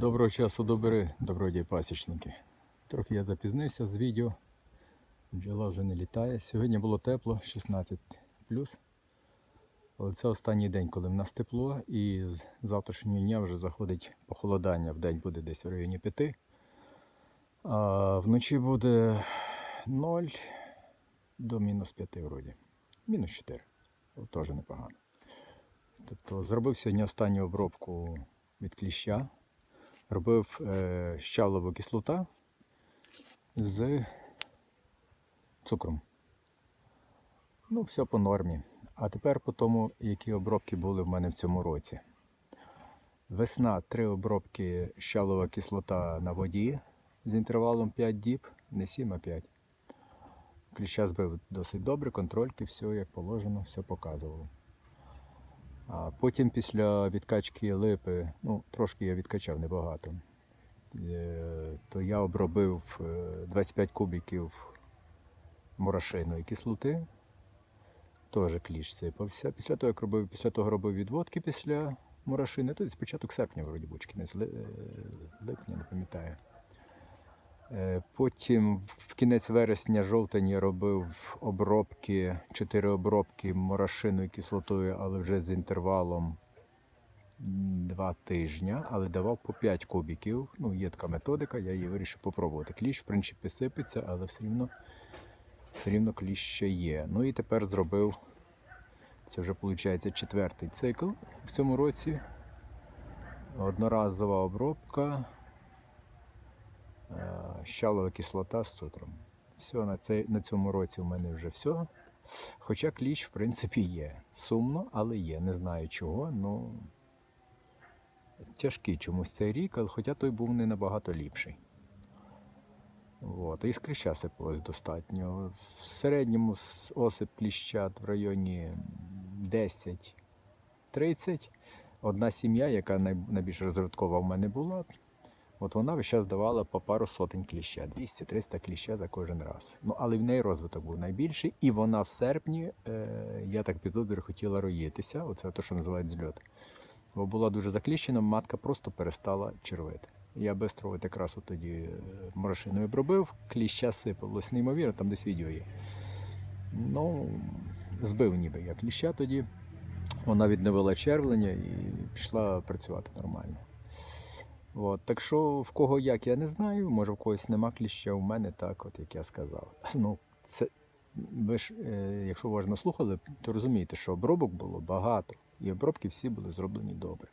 Доброго часу добри, добродії пасічники. Трохи я запізнився з відео. Бджола вже не літає. Сьогодні було тепло, 16 Але це останній день, коли в нас тепло, і з завтрашнього дня вже заходить похолодання. В день буде десь в районі 5. А вночі буде 0 до мінус 5 вроді. Мінус 4. Теж непогано. Тобто зробив сьогодні останню обробку від кліща робив е, щавлова кислота з цукром. Ну, все по нормі. А тепер по тому, які обробки були в мене в цьому році. Весна три обробки щавлова кислота на воді з інтервалом 5 діб, не 7, а 5. Кліща збив досить добре, контрольки, все як положено, все показувало. А потім після відкачки липи, ну трошки я відкачав небагато, е, то я обробив е, 25 кубиків морошиної кислоти. Теж кліщ сипався. Після того, як робив, після того робив відводки після морошини, то десь початок серпня, вроді був, чи кінець е, липня, не пам'ятаю. Е, Потім в кінець вересня жовтень я робив обробки, 4 обробки морошиною кислотою, але вже з інтервалом 2 тижні, але давав по 5 кубиків. Ну, є така методика, я її вирішив попробувати. Кліщ, в принципі, сипеться, але все рівно, все рівно кліщ ще є. Ну і тепер зробив, це вже виходить четвертий цикл в цьому році. Одноразова обробка. Е, щавлова кислота з цутром. Все, на, цей, на цьому році у мене вже все. Хоча кліщ, в принципі, є. Сумно, але є. Не знаю чого, ну тяжкий чомусь цей рік, але хоча той був не набагато ліпший. От. І з кліща сипалось достатньо. В середньому осип кліща в районі 10-30. Одна сім'я, яка найбільш розвиткова в мене була, От вона весь час давала по пару сотень кліща, 200-300 кліща за кожен раз. Ну, але в неї розвиток був найбільший, і вона в серпні, е, я так підозрюю, хотіла роїтися. Оце те, що називають зльот. Бо була дуже закліщена, матка просто перестала червити. Я бистро от якраз от тоді е, морошиною обробив, кліща сипалось неймовірно, там десь відео є. Ну, збив ніби я кліща тоді. Вона відновила червлення і пішла працювати нормально. От, так що в кого як, я не знаю. Може в когось нема кліща, у мене так, от як я сказав. Ну, це, ви ж, е, якщо уважно слухали, то розумієте, що обробок було багато, і обробки всі були зроблені добре.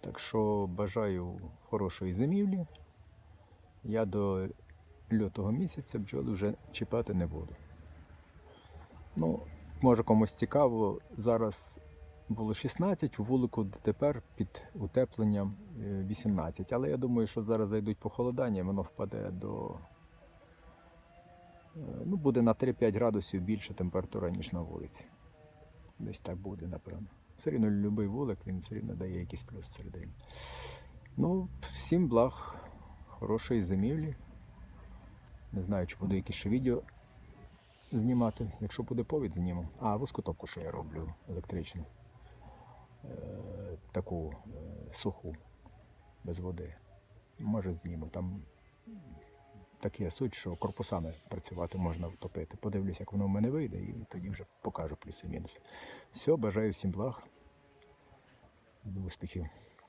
Так що бажаю хорошої зимівлі. Я до лютого місяця бджоли вже чіпати не буду. Ну, може комусь цікаво, зараз було 16, у вулику тепер під утепленням 18. Але я думаю, що зараз зайдуть похолодання, воно впаде до. е, Ну, буде на 3-5 градусів більше температура, ніж на вулиці. Десь так буде, напевно. Все рівно будь-який вулик, він все рівно дає якийсь плюс всередині. Ну, всім благ, хорошої зимівлі. Не знаю, чи буду якісь ще відео знімати. Якщо буде повід, зніму. А, вискотопку ще я роблю електричну. Е, таку е, суху, без води. Може зніму. Там таке суть, що корпусами працювати можна втопити. Подивлюсь, як воно в мене вийде, і тоді вже покажу плюси-мінуси. Все, бажаю всім благ. Успіхів.